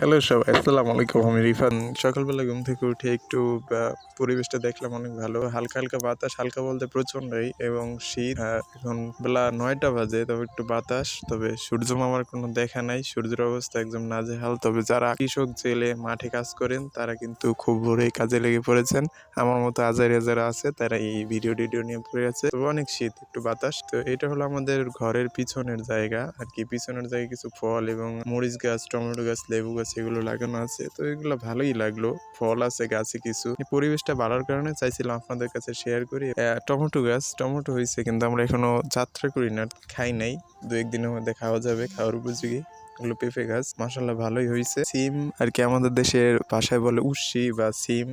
Hello সবাই। আসসালামু আলাইকুম। আমি রিফান সকালবেলা ঘুম থেকে উঠে একটু পরিবেশটা দেখলাম অনেক ভালো। হালকা হালকা বাতাস, হালকা বলতে প্রচন্ডই এবং শীত এখন বেলা নয়টা বাজে, তবে একটু বাতাস। তবে সূর্য মামার কোনো দেখা নাই। সূর্যের অবস্থা একদম নাজেহাল। তবে যারা কৃষক, জেলে, মাঠে কাজ করেন, তারা কিন্তু খুব ভোরেই কাজে লেগে পড়েছেন। আমার মতো আজারিয়া যারা আছে, তারা এই ভিডিও টিডিও নিয়ে পড়ে আছে। তবে অনেক শীত, একটু বাতাস। তো এটা হলো আমাদের ঘরের পিছনের জায়গা। আর কি, পিছনের জায়গায় কিছু ফল এবং মরিচ গাছ, টমেটো গাছ, লেবু গাছ এগুলো লাগানো আছে। তো এগুলো ভালোই লাগল। ফল আছে, গাছে কিছু। পরিবেশটা বাড়ার কারণে চাইছিলাম আপনাদের কাছে শেয়ার করি। টমেটো গাছ, টমেটো হয়েছে কিন্তু আমরা এখনও যাত্রা করি না, খাই নাই। দু একদিনের মধ্যে খাওয়া যাবে, খাওয়ার উপযোগী। এগুলো পেঁপে গাছ। মাসাল্লাহ ভালোই হয়েছে সিম আর কি আমাদের দেশের ভাষায় বলে উস্সি বা সিম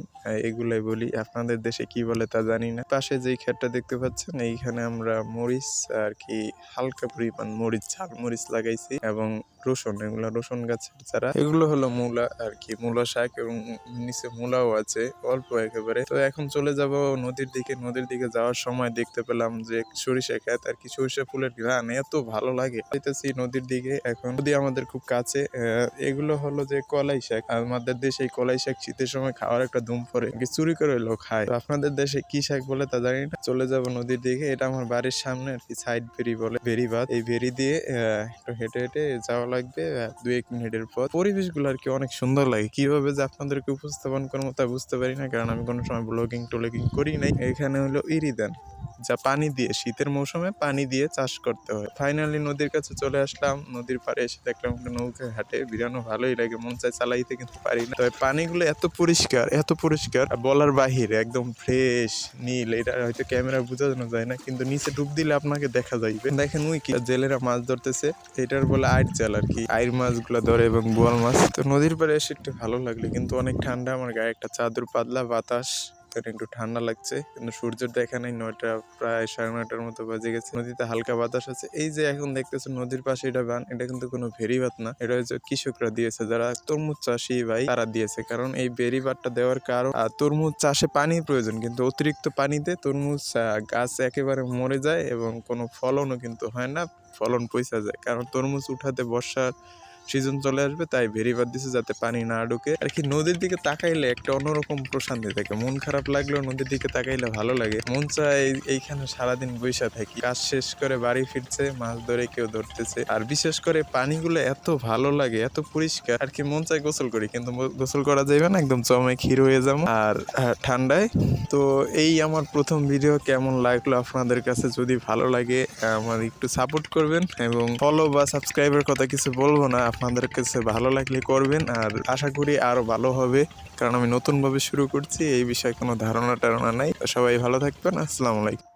এগুলাই বলি। আপনাদের দেশে কি বলে তা জানি না। পাশে যেই ক্ষেতটা দেখতে পাচ্ছেন, এইখানে আমরা মরিচ আর কি হালকা পরিমাণ মরিচ, ঝাল মরিচ লাগাইছি এবং রসুন, এগুলো রসুন গাছের চারা। এগুলো হলো মূলা আর কি, মূলা শাক এবং নিচে মূলাও আছে, অল্প একেবারে। তো এখন চলে যাব নদীর দিকে। নদীর দিকে যাওয়ার সময় দেখতে পেলাম যে সরিষা ক্ষেত আর কি সরিষা ফুলের ঘ্রাণ এত ভালো লাগে। নদীর দিকে। এখন নদী আমাদের খুব কাছে এগুলো হলো যে কলাই শাক। আমাদের দেশে এই কলাই শাক শীতের সময় খাওয়ার একটা ধুম কি চুরি করে লোক খায়। আপনাদের দেশে কি শাক বলে তা জানি না। চলে যাব নদীর দিকে। এটা আমার বাড়ির সামনে আর কি, সাইড ভেরি বলে, ভেরি বাদ এই ভেরি দিয়ে একটু হেঁটে হেঁটে যাওয়া লাগবে। দু এক মিনিটের পর পরিবেশগুলো আর কি অনেক সুন্দর লাগে। কীভাবে যে আপনাদেরকে উপস্থাপন করব তা বুঝতে পারি না, কারণ আমি কোনো সময় ব্লগিং টোলগিং করি নাই। এখানে হলো ইরিদান। যা পানি দিয়ে, শীতের মৌসুমে পানি দিয়ে চাষ করতে হয়। ফাইনালি নদীর কাছে চলে আসলাম। নদীর পাড়ে এসে দেখলাম নৌকা ঘাটে বিরানো ভালোই লাগে। মন চায় চালাইতে কিন্তু পারি না। তবে পানিগুলো এত পরিষ্কার এত পরিষ্কার বলার বাহিরে একদম ফ্রেশ নীল, এটা হয়তো ক্যামেরা বোঝানো যায় না, কিন্তু নিচে ডুব দিলে আপনাকে দেখা যাইবে। দেখেন ওই কি, জেলেরা মাছ ধরতেছে। এটার বলে আইট জাল আর কি। আইর মাছগুলো ধরে এবং বোয়াল মাছ। তো নদীর পাড়ে এসে একটু ভালো লাগল, কিন্তু অনেক ঠান্ডা। আমার গায়ে একটা চাদর পাতলা, বাতাস। এখানে একটু ঠান্ডা লাগছে, কিন্তু সূর্যের দেখা নেই নয়টা, প্রায় সাড়ে নয়টার মতো বাজে গেছে। নদীতে হালকা বাতাস আছে। এই যে এখন দেখতেছো নদীর পাশে এটা বান, এটা কিন্তু কোনো ভেরি বাত না। এটা হচ্ছে কৃষকরা দিয়েছে, যারা তরমুজ চাষি ভাই, তারা দিয়েছে। কারণ এই বেরি বাতটা দেওয়ার কারণ তরমুজ চাষে পানি প্রয়োজন, কিন্তু অতিরিক্ত পানিতে তরমুজ গাছ একেবারে মরে যায় এবং কোনো ফলনও কিন্তু হয় না, ফলন পয়সা যায়। কারণ তরমুজ উঠাতে বর্ষার সিজন চলে আসবে, তাই ভেরিবার দিছে যাতে পানি না ঢুকে। আর কি নদীর দিকে তাকাইলে একটা অন্যরকম প্রশান্তি থাকে। মন খারাপ লাগলেও নদীর দিকে তাকাইলে ভালো লাগে। মন চায় এইখানে সারাদিন বৈশা থাকি। কাজ শেষ করে বাড়ি ফিরছে, মাছ ধরে কেউ ধরতেছে। আর বিশেষ করে পানিগুলো এত ভালো লাগে, এত পরিষ্কার। আর কি মন চায় গোসল করি, কিন্তু গোসল করা যাবে না, একদম চমে ক্ষীর হয়ে যাব। আর ঠান্ডায়। তো এই আমার প্রথম ভিডিও কেমন লাগল আপনাদের কাছে যদি ভালো লাগে, আমার একটু সাপোর্ট করবেন। এবং ফলো বা সাবস্ক্রাইবের কথা কিছু বলব না। আপনাদের কাছে ভালো লাগলে করবেন আর আশা করি আরও ভালো হবে। কারণ আমি নতুনভাবে শুরু করছি, এই বিষয়ে কোনো ধারণা টারণা নাই সবাই ভালো থাকবেন। আসসালামু আলাইকুম।